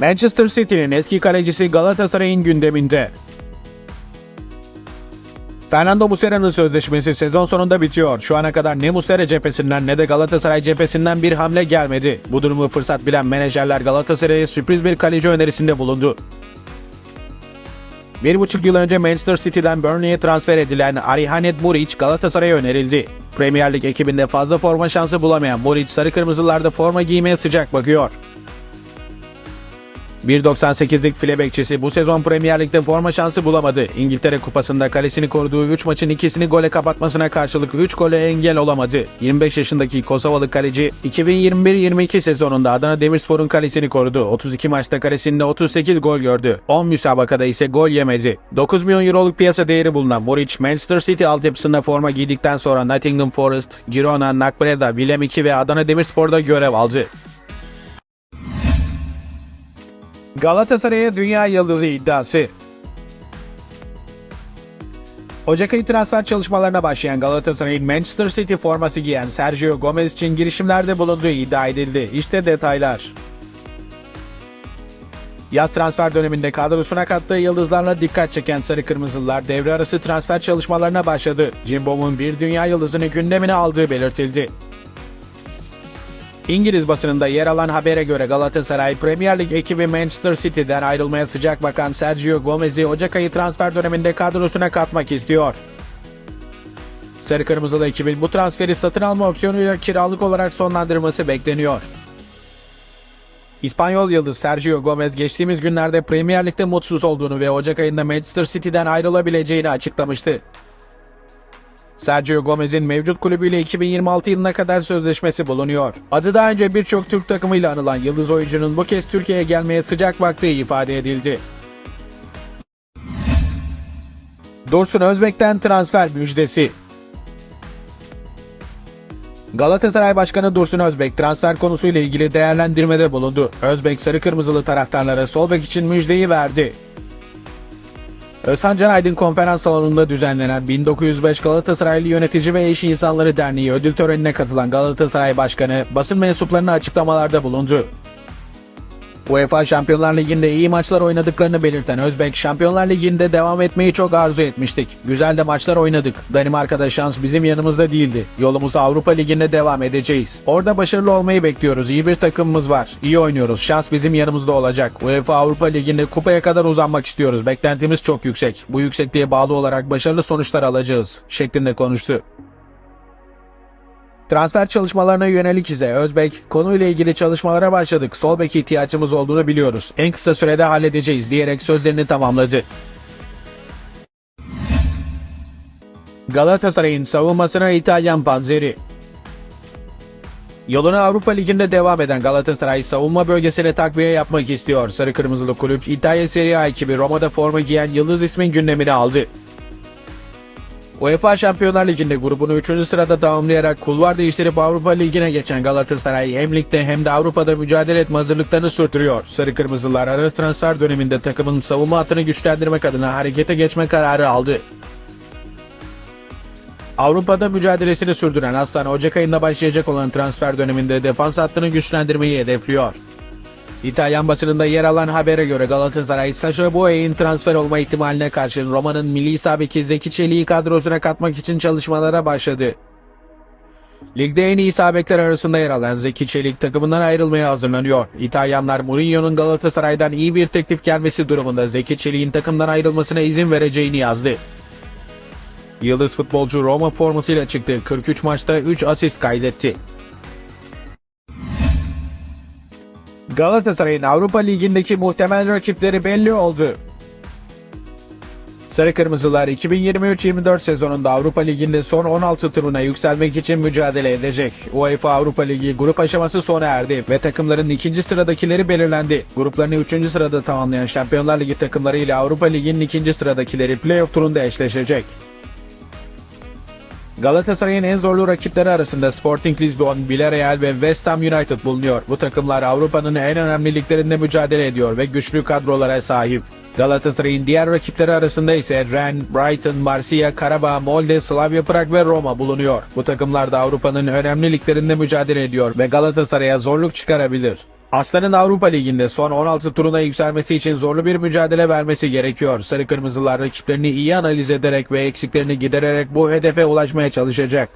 Manchester City'nin eski kalecisi Galatasaray'ın gündeminde. Fernando Muslera'nın sözleşmesi sezon sonunda bitiyor. Şu ana kadar ne Muslera cephesinden ne de Galatasaray cephesinden bir hamle gelmedi. Bu durumu fırsat bilen menajerler Galatasaray'a sürpriz bir kaleci önerisinde bulundu. Bir buçuk yıl önce Manchester City'den Burnley'e transfer edilen Arihanet Muric Galatasaray'a önerildi. Premier Lig ekibinde fazla forma şansı bulamayan Muric sarı kırmızılarda forma giymeye sıcak bakıyor. 1.98'lik file bekçisi bu sezon Premier Lig'de forma şansı bulamadı. İngiltere Kupası'nda kalesini koruduğu 3 maçın ikisini gole kapatmasına karşılık 3 gole engel olamadı. 25 yaşındaki Kosovalı kaleci 2021-22 sezonunda Adana Demirspor'un kalesini korudu. 32 maçta kalesinde 38 gol gördü. 10 müsabakada ise gol yemedi. 9 milyon euroluk piyasa değeri bulunan Muric, Manchester City altyapısında forma giydikten sonra Nottingham Forest, Girona, Nakbreda, Willem II ve Adana Demirspor'da görev aldı. Galatasaray'a dünya yıldızı iddiası. Ocak ayı transfer çalışmalarına başlayan Galatasaray'ın Manchester City forması giyen Sergio Gomez için girişimlerde bulunduğu iddia edildi. İşte detaylar. Yaz transfer döneminde kadrosuna kattığı yıldızlarla dikkat çeken Sarı Kırmızılılar devre arası transfer çalışmalarına başladı. Cimbom'un bir dünya yıldızını gündemine aldığı belirtildi. İngiliz basınında yer alan habere göre Galatasaray Premier Lig ekibi Manchester City'den ayrılmaya sıcak bakan Sergio Gomez'i Ocak ayı transfer döneminde kadrosuna katmak istiyor. Sarı Kırmızılı ekibin bu transferi satın alma opsiyonuyla kiralık olarak sonlandırması bekleniyor. İspanyol yıldız Sergio Gomez geçtiğimiz günlerde Premier Lig'de mutsuz olduğunu ve Ocak ayında Manchester City'den ayrılabileceğini açıklamıştı. Sergio Gomez'in mevcut kulübüyle 2026 yılına kadar sözleşmesi bulunuyor. Adı daha önce birçok Türk takımıyla anılan yıldız oyuncunun bu kez Türkiye'ye gelmeye sıcak baktığı ifade edildi. Dursun Özbek'ten transfer müjdesi. Galatasaray Başkanı Dursun Özbek transfer konusuyla ilgili değerlendirmede bulundu. Özbek sarı kırmızılı taraftarlara sol bek için müjdeyi verdi. Özhan Aydın konferans salonunda düzenlenen 1905 Galatasaraylı Yönetici ve İş İnsanları Derneği ödül törenine katılan Galatasaray Başkanı basın mensuplarına açıklamalarda bulundu. UEFA Şampiyonlar Ligi'nde iyi maçlar oynadıklarını belirten Özbek, Şampiyonlar Ligi'nde devam etmeyi çok arzu etmiştik. Güzel de maçlar oynadık. Danimarka'da şans bizim yanımızda değildi. Yolumuza Avrupa Ligi'nde devam edeceğiz. Orada başarılı olmayı bekliyoruz. İyi bir takımımız var. İyi oynuyoruz. Şans bizim yanımızda olacak. UEFA Avrupa Ligi'nde kupaya kadar uzanmak istiyoruz. Beklentimiz çok yüksek. Bu yüksekliğe bağlı olarak başarılı sonuçlar alacağız. şeklinde konuştu. Transfer çalışmalarına yönelik ise Özbek, konuyla ilgili çalışmalara başladık. Sol bek ihtiyacımız olduğunu biliyoruz. En kısa sürede halledeceğiz diyerek sözlerini tamamladı. Galatasaray'ın savunmasına İtalyan panzeri. Yoluna Avrupa Ligi'nde devam eden Galatasaray savunma bölgesine takviye yapmak istiyor. Sarı Kırmızılı kulüp İtalya Serie A ekibi Roma'da forma giyen Yıldız ismin gündemine aldı. UEFA Şampiyonlar Ligi'nde grubunu 3. sırada tamamlayarak kulvar değiştirip Avrupa Ligi'ne geçen Galatasaray hem ligde hem de Avrupa'da mücadele etme hazırlıklarını sürdürüyor. Sarı Kırmızılar ara transfer döneminde takımın savunma hattını güçlendirmek adına harekete geçme kararı aldı. Avrupa'da mücadelesini sürdüren Aslan Ocak ayında başlayacak olan transfer döneminde defans hattını güçlendirmeyi hedefliyor. İtalyan basınında yer alan habere göre Galatasaray, Sasha Boey'in transfer olma ihtimaline karşın Roma'nın milli sabeki Zeki Çelik'i kadrosuna katmak için çalışmalara başladı. Ligde en iyi sabekler arasında yer alan Zeki Çelik takımından ayrılmaya hazırlanıyor. İtalyanlar Mourinho'nun Galatasaray'dan iyi bir teklif gelmesi durumunda Zeki Çelik'in takımdan ayrılmasına izin vereceğini yazdı. Yıldız futbolcu Roma formasıyla çıktı. 43 maçta 3 asist kaydetti. Galatasaray'ın Avrupa Ligi'ndeki muhtemel rakipleri belli oldu. Sarı Kırmızılar 2023-24 sezonunda Avrupa Ligi'nde son 16 turuna yükselmek için mücadele edecek. UEFA Avrupa Ligi grup aşaması sona erdi ve takımların ikinci sıradakileri belirlendi. Gruplarını 3. sırada tamamlayan Şampiyonlar Ligi takımları ile Avrupa Ligi'nin ikinci sıradakileri playoff turunda eşleşecek. Galatasaray'ın en zorlu rakipleri arasında Sporting Lisbon, Villarreal ve West Ham United bulunuyor. Bu takımlar Avrupa'nın en önemli liglerinde mücadele ediyor ve güçlü kadrolara sahip. Galatasaray'ın diğer rakipleri arasında ise Rennes, Brighton, Marsilya, Karabağ, Molde, Slavia Prag ve Roma bulunuyor. Bu takımlar da Avrupa'nın önemli liglerinde mücadele ediyor ve Galatasaray'a zorluk çıkarabilir. Aslan'ın Avrupa Ligi'nde son 16 turuna yükselmesi için zorlu bir mücadele vermesi gerekiyor. Sarı Kırmızılar rakiplerini iyi analiz ederek ve eksiklerini gidererek bu hedefe ulaşmaya çalışacak.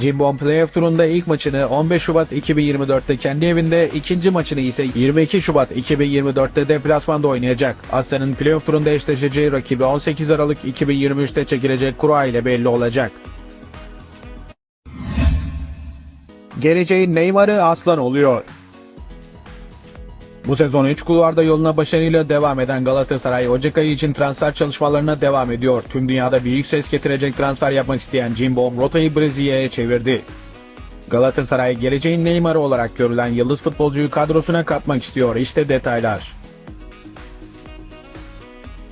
Cimbom Playoff turunda ilk maçını 15 Şubat 2024'te kendi evinde, ikinci maçını ise 22 Şubat 2024'te deplasmanda oynayacak. Aslan'ın playoff turunda eşleşeceği rakibi 18 Aralık 2023'te çekilecek kura ile belli olacak. Geleceğin Neymar'ı Aslan oluyor. Bu sezon 3 kulvarda yoluna başarıyla devam eden Galatasaray Ocak ayı için transfer çalışmalarına devam ediyor. Tüm dünyada büyük ses getirecek transfer yapmak isteyen Cimbom rotayı Brezilya'ya çevirdi. Galatasaray geleceğin Neymar'ı olarak görülen yıldız futbolcuyu kadrosuna katmak istiyor. İşte detaylar.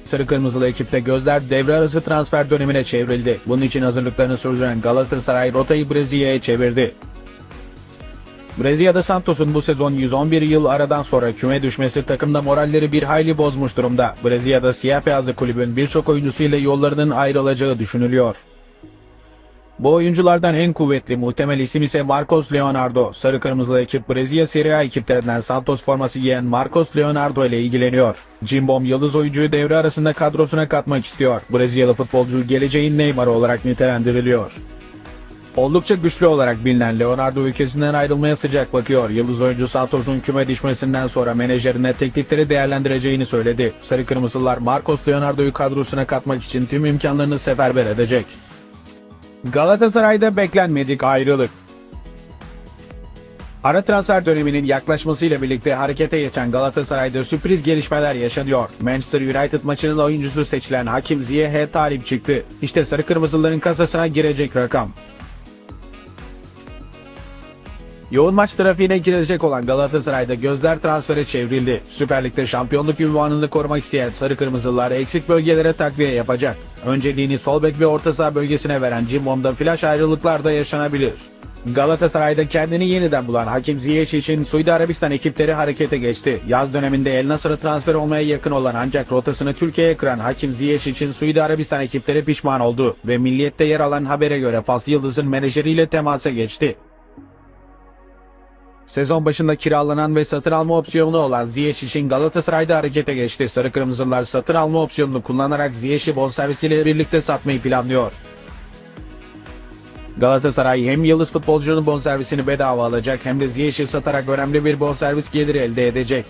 Sarı Kırmızılı ekipte gözler devre arası transfer dönemine çevrildi. Bunun için hazırlıklarını sürdüren Galatasaray rotayı Brezilya'ya çevirdi. Brezilya'da Santos'un bu sezon 111 yıl aradan sonra küme düşmesi takımda moralleri bir hayli bozmuş durumda. Brezilya'da siyah beyazlı kulübün birçok oyuncusuyla yollarının ayrılacağı düşünülüyor. Bu oyunculardan en kuvvetli muhtemel isim ise Marcos Leonardo. Sarı kırmızılı ekip Brezilya Serie A ekiplerinden Santos forması giyen Marcos Leonardo ile ilgileniyor. Cimbom yıldız oyuncuyu devre arasında kadrosuna katmak istiyor. Brezilyalı futbolcu geleceğin Neymar olarak nitelendiriliyor. Oldukça güçlü olarak bilinen Leonardo ülkesinden ayrılmaya sıcak bakıyor. Yıldız oyuncu Santos'un küme düşmesinden sonra menajerine teklifleri değerlendireceğini söyledi. Sarı Kırmızılar Marcos Leonardo'yu kadrosuna katmak için tüm imkanlarını seferber edecek. Galatasaray'da beklenmedik ayrılık. Ara transfer döneminin yaklaşmasıyla birlikte harekete geçen Galatasaray'da sürpriz gelişmeler yaşanıyor. Manchester United maçının oyuncusu seçilen Hakim Ziyech'e talip çıktı. İşte Sarı Kırmızıların kasasına girecek rakam. Yoğun maç trafiğine girecek olan Galatasaray'da gözler transfere çevrildi. Süper Lig'de şampiyonluk ünvanını korumak isteyen Sarı Kırmızılar eksik bölgelere takviye yapacak. Önceliğini sol bek ve orta saha bölgesine veren Cimbom'da flash ayrılıklar da yaşanabilir. Galatasaray'da kendini yeniden bulan Hakim Ziyech için Suudi Arabistan ekipleri harekete geçti. Yaz döneminde El Nasır'a transfer olmaya yakın olan ancak rotasını Türkiye'ye kıran Hakim Ziyech için Suudi Arabistan ekipleri pişman oldu ve Milliyet'te yer alan habere göre Faslı Yıldız'ın menajeriyle temasa geçti. Sezon başında kiralanan ve satın alma opsiyonu olan Ziyech için Galatasaray'da harekete geçti. Sarı Kırmızılar satın alma opsiyonunu kullanarak Ziyech'i bonservisiyle birlikte satmayı planlıyor. Galatasaray hem yıldız futbolcunun bonservisini bedava alacak hem de Ziyech'i satarak önemli bir bonservis geliri elde edecek.